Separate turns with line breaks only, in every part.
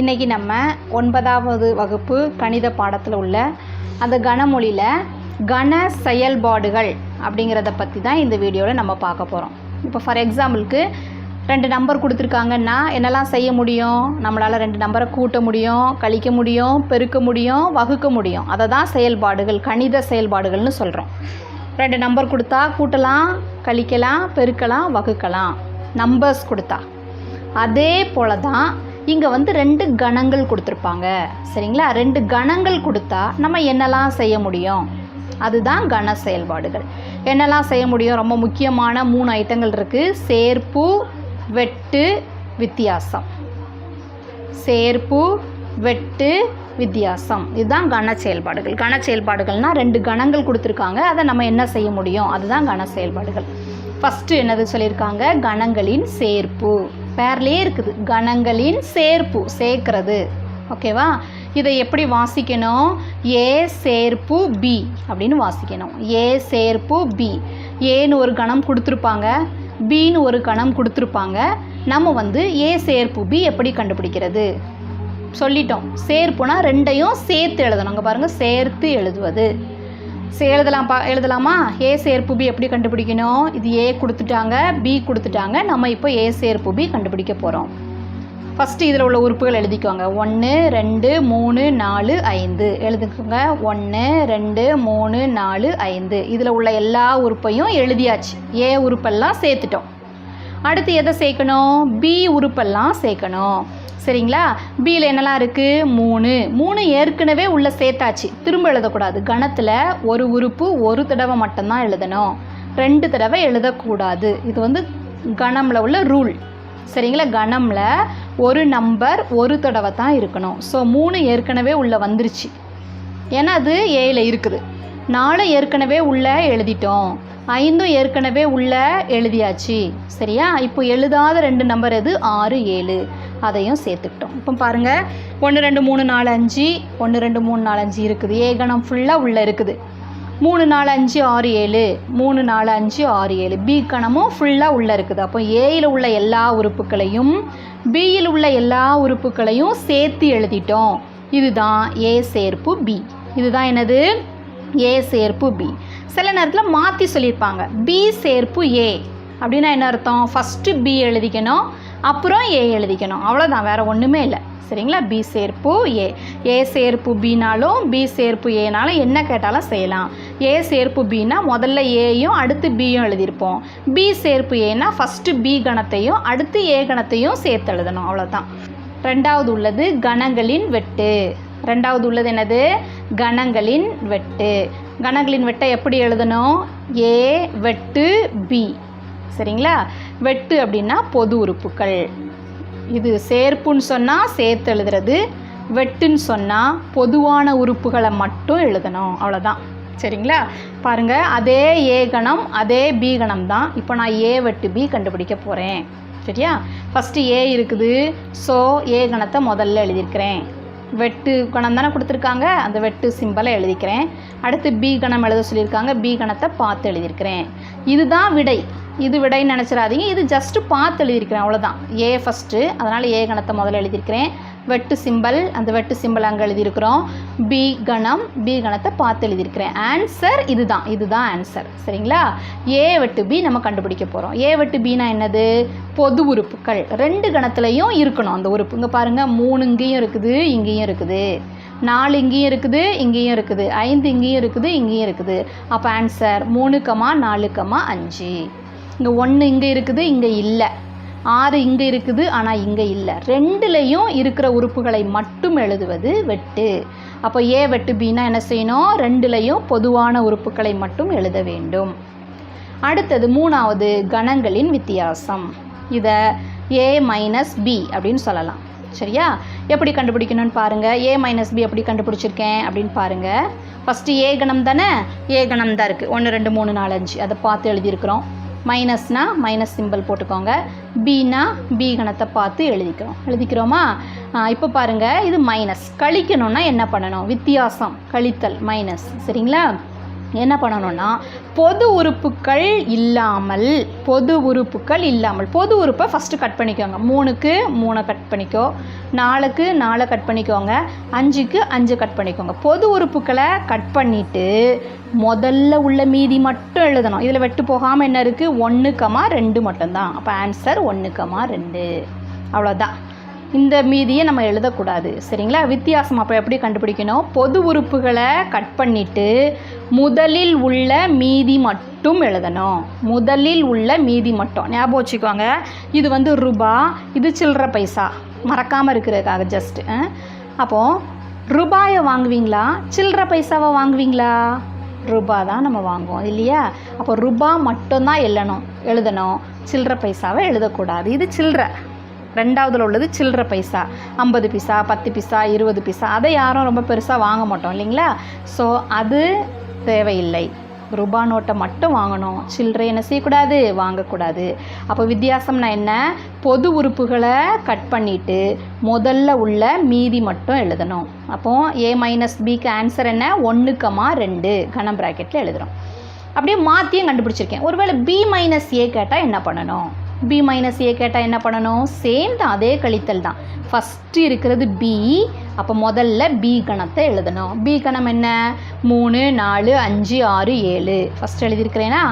இன்றைக்கி நம்ம ஒன்பதாவது வகுப்பு கணித பாடத்தில் உள்ள அந்த கனமொழியில் கன செயல்பாடுகள் அப்படிங்கிறத பற்றி தான் இந்த வீடியோவில் நம்ம பார்க்க போகிறோம் இப்போ ஃபார் எக்ஸாம்பிளுக்கு ரெண்டு நம்பர் கொடுத்துருக்காங்கன்னா என்னெல்லாம் செய்ய முடியும்? நம்மளால் ரெண்டு நம்பரை கூட்ட முடியும் கழிக்க முடியும் பெருக்க முடியும் வகுக்க முடியும். அதை தான் செயல்பாடுகள் கணித செயல்பாடுகள்னு சொல்கிறோம் ரெண்டு நம்பர் கொடுத்தா கூட்டலாம் கழிக்கலாம் பெருக்கலாம் வகுக்கலாம். நம்பர்ஸ் கொடுத்தா. அதே போல தான் இங்கே வந்து ரெண்டு கணங்கள் கொடுத்துருப்பாங்க. சரிங்களா? ரெண்டு கணங்கள் கொடுத்தா நம்ம என்னெல்லாம் செய்ய முடியும்? அதுதான் கன செயல்பாடுகள். என்னெல்லாம் செய்ய முடியும்? ரொம்ப முக்கியமான மூணு ஐட்டங்கள் இருக்குது சேர்ப்பு வெட்டு வித்தியாசம். சேர்ப்பு வெட்டு வித்தியாசம். இதுதான் கன செயல்பாடுகள். கன செயல்பாடுகள்னால் ரெண்டு கணங்கள் கொடுத்துருக்காங்க. அதை நம்ம என்ன செய்ய முடியும்? அதுதான் கன செயல்பாடுகள். ஃபஸ்ட்டு என்னது சொல்லியிருக்காங்க? கணங்களின் சேர்ப்பு. பேர்லேயே இருக்குது. கணங்களின் சேர்ப்பு சேர்க்கிறது. ஓகேவா இதை எப்படி வாசிக்கணும்? ஏ சேர்ப்பு பி அப்படின்னு வாசிக்கணும். ஏ சேர்ப்பு பி. ஏன்னு ஒரு கணம் கொடுத்துருப்பாங்க. பின்னு ஒரு கணம் கொடுத்துருப்பாங்க. நம்ம வந்து ஏ சேர்ப்பு பி எப்படி கண்டுபிடிக்கிறது? சொல்லிட்டோம். சேர்ப்புனா ரெண்டையும் சேர்த்து எழுதணும். அங்கே பாருங்கள் சேர்த்து எழுதுவது. சே எழுதலாம் பா எழுதலாமா? ஏ சேர்ப்பு பி எப்படி கண்டுபிடிக்கணும்? இது ஏ கொடுத்துட்டாங்க பி கொடுத்துட்டாங்க. நம்ம இப்போ ஏ சேர்ப்பு பி கண்டுபிடிக்க போகிறோம் ஃபஸ்ட்டு இதில் உள்ள உறுப்புகள் எழுதிக்கோங்க. ஒன்று ரெண்டு மூணு நாலு ஐந்து. எழுதிக்கோங்க. ஒன்று ரெண்டு மூணு நாலு ஐந்து. இதில் உள்ள எல்லா உறுப்பையும் எழுதியாச்சு. ஏ உறுப்பெல்லாம் சேர்த்துட்டோம். அடுத்து எதை சேர்க்கணும்? பி உறுப்பெல்லாம் சேர்க்கணும். சரிங்களா? பியில் என்னெல்லாம் இருக்குது மூணு. மூணு ஏற்கனவே உள்ள சேர்த்தாச்சு. திரும்ப எழுதக்கூடாது. கணத்தில் ஒரு உறுப்பு ஒரு தடவை மட்டும்தான் எழுதணும். ரெண்டு தடவை எழுதக்கூடாது. இது வந்து கணமில் உள்ள ரூல். சரிங்களா? கணமில் ஒரு நம்பர் ஒரு தடவை தான் இருக்கணும். ஸோ மூணு ஏற்கனவே உள்ளே வந்துருச்சு. ஏன்னா அது ஏயில் இருக்குது. நாலு ஏற்கனவே உள்ள எழுதிட்டோம். ஐந்தும் ஏற்கனவே உள்ள எழுதியாச்சு. சரியா? இப்போ எழுதாத ரெண்டு நம்பர் எது? ஆறு ஏழு. அதையும் சேர்த்துக்கிட்டோம். இப்போ பாருங்கள் ஒன்று ரெண்டு மூணு நாலு அஞ்சு. ஒன்று ரெண்டு மூணு நாலு அஞ்சு இருக்குது. ஏ கணம் ஃபுல்லாக உள்ளே இருக்குது. மூணு நாலு அஞ்சு ஆறு ஏழு. மூணு நாலு அஞ்சு ஆறு ஏழு. பி கணமும் ஃபுல்லாக உள்ளே இருக்குது. அப்போ ஏயில் உள்ள எல்லா உறுப்புகளையும் பியில் உள்ள எல்லா உறுப்புகளையும் சேர்த்து எழுதிட்டோம். இதுதான் ஏ சேர்ப்பு பி இதுதான் என்னது? ஏ சேர்ப்பு பி சில நேரத்தில் மாற்றி சொல்லியிருப்பாங்க பி சேர்ப்பு ஏ அப்படின்னா என்ன அர்த்தம்? ஃபஸ்ட்டு பி எழுதிக்கணும் அப்புறம் ஏ எழுதிக்கணும். அவ்வளோதான் வேறு ஒன்றுமே இல்லை. சரிங்களா? பி சேர்ப்பு ஏ ஏ சேர்ப்பு பினாலும் பி சேர்ப்பு ஏனாலும் என்ன கேட்டாலும் செய்யலாம். ஏ சேர்ப்பு பின்னா முதல்ல ஏயும் அடுத்து பியும் எழுதியிருப்போம். பி சேர்ப்பு ஏனா ஃபஸ்ட்டு பி கணத்தையும் அடுத்து ஏ கணத்தையும் சேர்த்து எழுதணும். அவ்வளோதான் ரெண்டாவது உள்ளது கணங்களின் வெட்டு. ரெண்டாவது உள்ளது என்னது? கணங்களின் வெட்டு. கணங்களின் வெட்டை எப்படி எழுதணும்? ஏ வெட்டு பி சரிங்களா? வெட்டு அப்படின்னா பொது உறுப்புகள். இது சேர்ப்புன்னு சொன்னால் சேர்த்து எழுதுறது வெட்டுன்னு சொன்னால் பொதுவான உறுப்புகளை மட்டும் எழுதணும். அவ்வளோதான் சரிங்களா? பாருங்கள் அதே ஏ கணம் அதே பி கணம் தான். இப்போ நான் ஏ வெட்டு பி கண்டுபிடிக்க போகிறேன் சரியா? ஃபஸ்ட்டு ஏ இருக்குது. ஸோ ஏ கணத்தை முதல்ல எழுதியிருக்கிறேன். வெட்டு கணம் தானே கொடுத்துருக்காங்க. அந்த வெட்டு சிம்பலை எழுதிக்கிறேன். அடுத்து பி கணம் எழுத சொல்லியிருக்காங்க. பி கணத்தை பார்த்து எழுதியிருக்கிறேன். இதுதான் விடை. இது விடைன்னு நினச்சிடாதீங்க. இது ஜஸ்ட்டு பார்த்து எழுதியிருக்கிறேன். அவ்வளோதான் ஏ ஃபஸ்ட்டு அதனால் ஏ கணத்தை முதல்ல எழுதியிருக்கிறேன். வெட்டு சிம்பல் அந்த வெட்டு சிம்பல் அங்கே எழுதியிருக்கிறோம். பி கணம் பி கணத்தை பார்த்து எழுதியிருக்கிறேன். ஆன்சர் இதுதான் இதுதான் ஆன்சர் சரிங்களா? ஏ வெட்டு பி நம்ம கண்டுபிடிக்க போகிறோம் ஏ வெட்டு பினா என்னது? பொது உறுப்புகள். ரெண்டு கணத்துலையும் இருக்கணும் அந்த உறுப்பு. இங்கே பாருங்கள் மூணு இங்கேயும் இருக்குது இங்கேயும் இருக்குது. நாலு இங்கேயும் இருக்குது இங்கேயும் இருக்குது. ஐந்து இங்கேயும் இருக்குது இங்கேயும் இருக்குது. அப்போ ஆன்சர் மூணு கமா நாலு கமா அஞ்சு. இங்கே ஒன்று இங்கே இருக்குது இங்கே இல்லை. ஆறு இங்கே இருக்குது ஆனால் இங்கே இல்லை. ரெண்டுலேயும் இருக்கிற உறுப்புகளை மட்டும் எழுதுவது வெட்டு. அப்போ ஏ வெட்டு பின்னா என்ன செய்யணும்? ரெண்டுலேயும் பொதுவான உறுப்புகளை மட்டும் எழுத வேண்டும். அடுத்தது மூணாவது கணங்களின் வித்தியாசம். இதை ஏ மைனஸ் பி அப்படின்னு சொல்லலாம். சரியா? எப்படி கண்டுபிடிக்கணும்னு பாருங்கள் ஏ மைனஸ் பி எப்படி கண்டுபிடிச்சிருக்கேன் அப்படின்னு பாருங்கள் ஃபஸ்ட்டு ஏ கணம் தானே? ஏ கணம் தான் இருக்குது ஒன்று ரெண்டு மூணு நாலு அஞ்சு. அதை பார்த்து எழுதியிருக்கிறோம். மைனஸ்னா மைனஸ் சிம்பிள் போட்டுக்கோங்க. பினா பி கணத்தை பார்த்து எழுதிக்கிறோம். எழுதிக்கிறோமா? இப்போ பாருங்கள் இது மைனஸ். கழிக்கணும்னா என்ன பண்ணணும்? வித்தியாசம். கழித்தல் மைனஸ். சரிங்களா? என்ன பண்ணணும்னா பொது உறுப்புகள் இல்லாமல் பொது உறுப்புகள் இல்லாமல் பொது உறுப்பை ஃபஸ்ட்டு கட் பண்ணிக்கோங்க. மூணுக்கு மூணை கட் பண்ணிக்கோ. நாலுக்கு நாலை கட் பண்ணிக்கோங்க. அஞ்சுக்கு அஞ்சு கட் பண்ணிக்கோங்க. பொது உறுப்புகளை கட் பண்ணிவிட்டு முதல்ல உள்ள மீதி மட்டும் எழுதணும். இதில் வெட்டு போகாமல் என்ன இருக்குது ஒன்று கமா ரெண்டு மட்டும்தான். அப்போ ஆன்சர் ஒன்று கமா ரெண்டு. அவ்வளோதான் இந்த மீதியை நம்ம எழுதக்கூடாது. சரிங்களா? வித்தியாசம் அப்போ எப்படி கண்டுபிடிக்கணும்? பொது உறுப்புகளை கட் பண்ணிவிட்டு முதலில் உள்ள மீதி மட்டும் எழுதணும். முதலில் உள்ள மீதி மட்டும். ஞாபகம் வச்சுக்கோங்க. இது வந்து ரூபா இது சில்லற பைசா. மறக்காமல் இருக்கிறதுக்காக ஜஸ்ட்டு அப்போது ரூபாயை வாங்குவீங்களா? சில்லற பைசாவை வாங்குவீங்களா? ரூபா தான் நம்ம வாங்குவோம் இல்லையா? அப்போ ரூபா மட்டும்தான் எழுதணும் எழுதணும். சில்லற பைசாவை எழுதக்கூடாது. இது சில்லற. ரெண்டாவதுல உள்ளது சில்லற பைசா. ஐம்பது பைசா பத்து பைசா இருபது பைசா. அதை யாரும் ரொம்ப பெருசாக வாங்க மாட்டோம் இல்லைங்களா? ஸோ அது தேவையில்லை. ரூபா நோட்டை மட்டும் வாங்கணும். சில்லறை என்ன செய்யக்கூடாது? வாங்கக்கூடாது. அப்போ வித்தியாசம்னா என்ன? பொது உறுப்புகளை கட் பண்ணிவிட்டு முதல்ல உள்ள மீதி மட்டும் எழுதணும். அப்போது ஏ மைனஸ் பிக்கு ஆன்சர் என்ன? ஒன்று ரெண்டு கனம் ப்ராக்கெட்டில் எழுதுகிறோம் அப்படியே மாற்றியும் கண்டுபிடிச்சிருக்கேன். ஒருவேளை பி மைனஸ் ஏ கேட்டால் என்ன பண்ணணும்? பி மைனஸ் ஏ கேட்டால் என்ன பண்ணணும்? சேம் தான் அதே கழித்தல் தான். ஃபஸ்ட்டு இருக்கிறது பி அப்போ முதல்ல பி கணத்தை எழுதணும். பி கணம் என்ன? மூணு நாலு அஞ்சு ஆறு ஏழு. ஃபஸ்ட் எழுதியிருக்கிறேனா?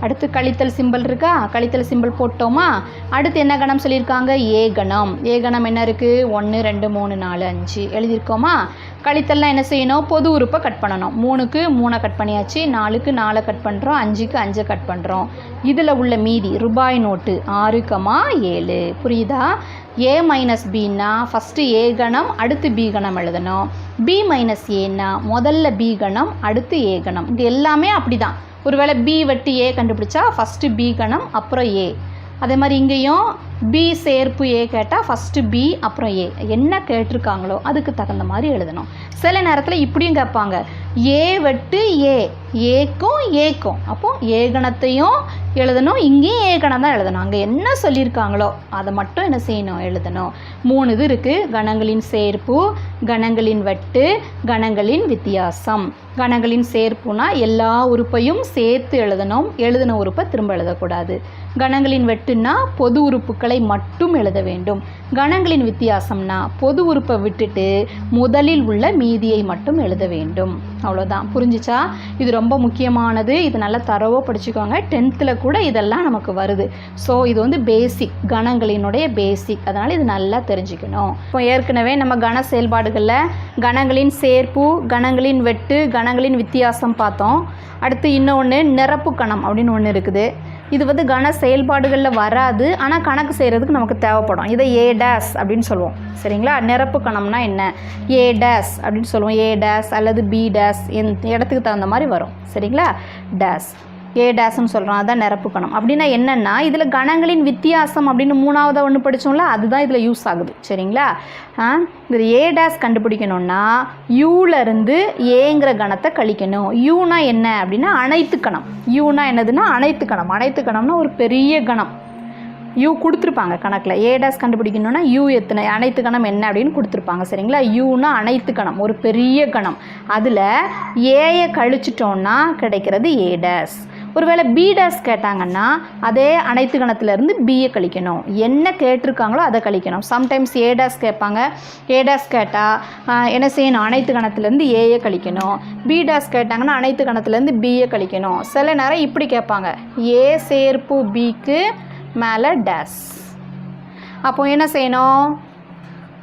அடுத்து கழித்தல் சிம்பல் இருக்கா? கழித்தல் சிம்பிள் போட்டோமா? அடுத்து என்ன கணம் சொல்லியிருக்காங்க? ஏ கணம். ஏ கணம் என்ன இருக்குது ஒன்று ரெண்டு மூணு நாலு அஞ்சு. எழுதியிருக்கோமா? கழித்தல்லாம் என்ன செய்யணும்? பொது உறுப்பை கட் பண்ணணும். மூணுக்கு மூணை கட் பண்ணியாச்சு. நாலுக்கு நாலை கட் பண்ணுறோம் அஞ்சுக்கு அஞ்சை கட் பண்ணுறோம் இதில் உள்ள மீதி ரூபாய் நோட்டு ஆறு கமா ஏழு. புரியுதா? ஏ மைனஸ் பின்னா ஃபஸ்ட்டு ஏ கணம் அடுத்து பி கணம் எழுதணும். பி மைனஸ் ஏன்னா முதல்ல பி கணம் அடுத்து ஏ கணம். இது எல்லாமே அப்படி தான் ஒருவேளை பி வெட்டி ஏ கண்டுபிடிச்சா ஃபஸ்ட்டு பி கணம் அப்புறம் ஏ அதே மாதிரி இங்கேயும் பி சேர்ப்பு ஏ கேட்டால் ஃபஸ்ட்டு பி அப்புறம் ஏ என்ன கேட்டிருக்காங்களோ அதுக்கு தகுந்த மாதிரி எழுதணும். சில நேரத்தில் இப்படியும் கேட்பாங்க. ஏ வெட்டு ஏ ஏக்கும் ஏக்கும். அப்போ ஏகணத்தையும் எழுதணும் இங்கேயும் ஏகணம் தான் எழுதணும். அங்கே என்ன சொல்லியிருக்காங்களோ அதை மட்டும் என்ன செய்யணும் எழுதணும். மூணு இது இருக்குது கணங்களின் சேர்ப்பு கணங்களின் வெட்டு கணங்களின் வித்தியாசம். கணங்களின் சேர்ப்புனா எல்லா உறுப்பையும் சேர்த்து எழுதணும். எழுதின உறுப்பை திரும்ப எழுதக்கூடாது. கணங்களின் வெட்டுனா பொது உறுப்புகளை மட்டும் எழுத வேண்டும். கணங்களின் வித்தியாசம்னா பொது உறுப்பை விட்டுட்டு முதலில் உள்ள மீதியை மட்டும் எழுத வேண்டும். அவ்வளோதான் புரிஞ்சிச்சா? இது ரொம்ப முக்கியமானது. இது நல்லா தரவோ படிச்சுக்கோங்க. டென்த்தில் கூட இதெல்லாம் நமக்கு வருது. ஸோ இது வந்து பேசிக் கணங்களினுடைய பேசிக் அதனால் இது நல்லா தெரிஞ்சுக்கணும். இப்போ ஏற்கனவே நம்ம கண செயல்பாடுகளில் கணங்களின் சேர்ப்பு கணங்களின் வெட்டு கணங்களின் வித்தியாசம் பார்த்தோம். அடுத்து இன்னொன்று நிரப்பு கணம் அப்படின்னு ஒன்று இருக்குது. இது வந்து கன செயல்பாடுகளில் வராது. ஆனால் கணக்கு செய்கிறதுக்கு நமக்கு தேவைப்படும். இதை ஏ டேஸ் அப்படின்னு சொல்லுவோம். சரிங்களா? நிரப்பு கணம்னா என்ன? ஏ டேஸ் அப்படின்னு சொல்லுவோம். ஏ டேஸ் அல்லது பி டேஸ் என் இடத்துக்கு தகுந்த மாதிரி வரும். சரிங்களா? டேஸ் ஏ டேஸ்ன்னு சொல்கிறோம் அதான் நிரப்பு கணம். அப்படின்னா என்னென்னா இதில் கணங்களின் வித்தியாசம் அப்படின்னு மூணாவதாக ஒன்று படித்தோம்ல அதுதான் இதில் யூஸ் ஆகுது. சரிங்களா? ஆ இது ஏ டேஸ் கண்டுபிடிக்கணும்னா யூலேருந்து ஏங்கிற கணத்தை கழிக்கணும். யூனா என்ன அப்படின்னா அனைத்து கணம். யூனா என்னதுன்னா அனைத்து கணம். அனைத்து கணம்னா ஒரு பெரிய கணம். யூ கொடுத்துருப்பாங்க கணக்கில். ஏ டேஸ் கண்டுபிடிக்கணும்னா யூ எத்தனை அனைத்து கணம் என்ன அப்படின்னு கொடுத்துருப்பாங்க. சரிங்களா? யூனா அனைத்து கணம் ஒரு பெரிய கணம். அதில் ஏயை கழிச்சிட்டோன்னா கிடைக்கிறது ஏ டேஸ் ஒருவேளை பி டேஸ் கேட்டாங்கன்னா அதே அனைத்து கணத்துலேருந்து பியை கழிக்கணும். என்ன கேட்டிருக்காங்களோ அதை கழிக்கணும். சம்டைம்ஸ் ஏ டேஸ் கேட்பாங்க. ஏ டேஸ் கேட்டால் என்ன செய்யணும்? அனைத்து கணத்துலேருந்து ஏயை கழிக்கணும். பி டேஸ் கேட்டாங்கன்னா அனைத்து கணத்துலேருந்து பியை கழிக்கணும். சில நேரம் இப்படி கேட்பாங்க. ஏ சேர்ப்பு பிக்கு மேலே டேஸ் அப்போ என்ன செய்யணும்?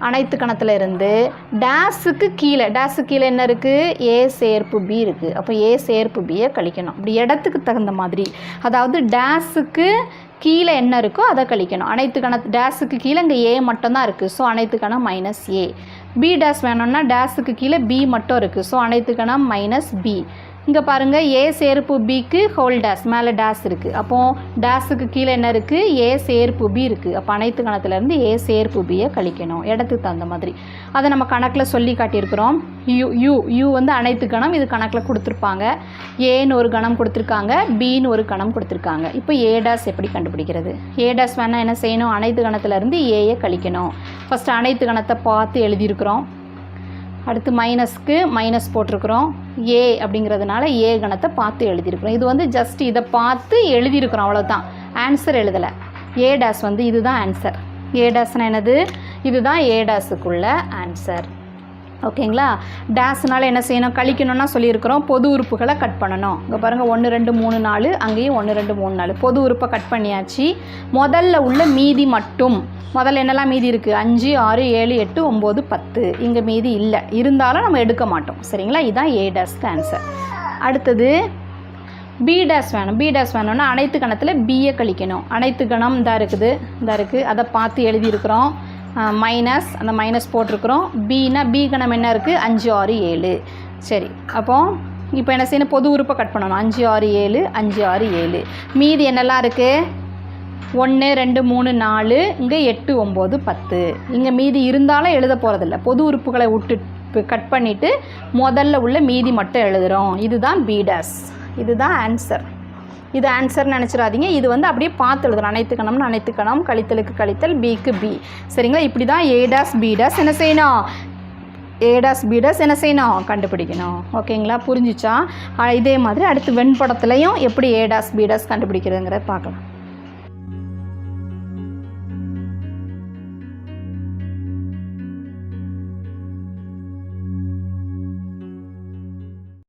அனைத்து கணத்தில் இருந்து டேஸுக்கு கீழே டேஸுக்கு கீழே என்ன இருக்குது ஏ சேர்ப்பு பி இருக்குது அப்போ ஏ சேர்ப்பு பியை கழிக்கணும். அப்படி இடத்துக்கு தகுந்த மாதிரி. அதாவது டேஸுக்கு கீழே என்ன இருக்கோ அதை கழிக்கணும். அனைத்து கண டேஸுக்கு கீழே இங்கே ஏ மட்டும்தான் இருக்குது ஸோ அனைத்து கணம் மைனஸ் ஏ பி டேஸ் வேணும்னா டேஸுக்கு கீழே பி மட்டும் இருக்குது ஸோ அனைத்து கணம் மைனஸ் பி இங்கே பாருங்கள் ஏ சேர்ப்பு பிக்கு ஹோல் டேஸ் மேலே டேஸ் இருக்குது அப்போது டேஸுக்கு கீழே என்ன இருக்குது ஏ சேர்ப்பு பி இருக்குது அப்போ அனைத்து கணத்துலேருந்து ஏ சேர்ப்பு பியை கழிக்கணும். இடத்துக்கு தகுந்த மாதிரி. அதை நம்ம கணக்கில் சொல்லி காட்டியிருக்கிறோம். யூ யூ யூ வந்து அனைத்து கணம் இது கணக்கில் கொடுத்துருப்பாங்க. ஏன்னு ஒரு கணம் கொடுத்துருக்காங்க. பின்னு ஒரு கணம் கொடுத்துருக்காங்க. இப்போ ஏ டேஸ் எப்படி கண்டுபிடிக்கிறது? ஏ டேஸ் வேணால் என்ன செய்யணும்? அனைத்து கணத்துலேருந்து ஏயை கழிக்கணும். ஃபஸ்ட்டு அனைத்து கணத்தை பார்த்து எழுதியிருக்கிறோம். அடுத்து மைனஸ்க்கு மைனஸ் போட்டிருக்கிறோம். ஏ அப்படிங்கிறதுனால ஏ கணத்தை பார்த்து எழுதியிருக்கிறோம். இது வந்து ஜஸ்ட் இதை பார்த்து எழுதியிருக்கிறோம் அவ்வளோதான் ஆன்சர் எழுதலை. ஏ டேஸ் வந்து இதுதான் ஆன்சர் ஏ டேஸ்னா என்னது? இதுதான் ஏ டேஸுக்குள்ள ஆன்சர் ஓகேங்களா? டேஸ்னால என்ன செய்யணும்? கழிக்கணும்னா சொல்லியிருக்கிறோம். பொது உறுப்புகளை கட் பண்ணணும். இங்கே பாருங்கள் ஒன்று ரெண்டு மூணு நாலு அங்கேயும் ஒன்று ரெண்டு மூணு நாலு. பொது உறுப்பை கட் பண்ணியாச்சு. முதல்ல உள்ள மீதி மட்டும். முதல்ல என்னெல்லாம் மீதி இருக்குது அஞ்சு ஆறு ஏழு எட்டு ஒம்பது பத்து. இங்கே மீதி இல்லை. இருந்தாலும் நம்ம எடுக்க மாட்டோம். சரிங்களா? இதுதான் ஏ டேஸ்க்கு ஆன்சர் அடுத்தது பி டேஸ் வேணும். பி டேஸ் வேணும்னா அனைத்து கணத்தில் பிஏ கழிக்கணும். அனைத்து கணம் இந்த இருக்குது. இந்த இருக்குது அதை பார்த்து எழுதியிருக்கிறோம். மைனஸ் அந்த மைனஸ் போட்டிருக்கிறோம். பின்னா பி கணம் என்ன இருக்குது அஞ்சு ஆறு ஏழு. சரி அப்போ இப்போ என்ன செய்யணும்? பொது உறுப்பை கட் பண்ணணும். அஞ்சு ஆறு ஏழு அஞ்சு ஆறு ஏழு. மீதி என்னெல்லாம் இருக்குது ஒன்று ரெண்டு மூணு நாலு இங்கே எட்டு ஒம்பது பத்து. இங்கே மீதி இருந்தாலும் எழுத போகிறதில்ல பொது உறுப்புகளை விட்டு கட் பண்ணிவிட்டு முதல்ல உள்ள மீதி மட்டும் எழுதுகிறோம் இதுதான் பீடஸ் இதுதான் ஆன்சர் இது ஆன்சர் நினச்சிடாதீங்க. இது வந்து அப்படியே பார்த்து எழுதணும். அனைத்து கணம்னு அனைத்து கணம் கழித்தலுக்கு கழித்தல் பிக்கு பி சரிங்களா? இப்படி தான் ஏ டேஸ் பி டேஸ் என்ன செய்யணும்? ஏடாஸ் பீடாஸ் என்ன செய்யணும்? கண்டுபிடிக்கணும். ஓகேங்களா? புரிஞ்சிச்சா? இதே மாதிரி அடுத்து வெண்படத்துலையும் எப்படி ஏடாஸ் பீடாஸ் கண்டுபிடிக்கிறதுங்கிறத பார்க்கலாம்.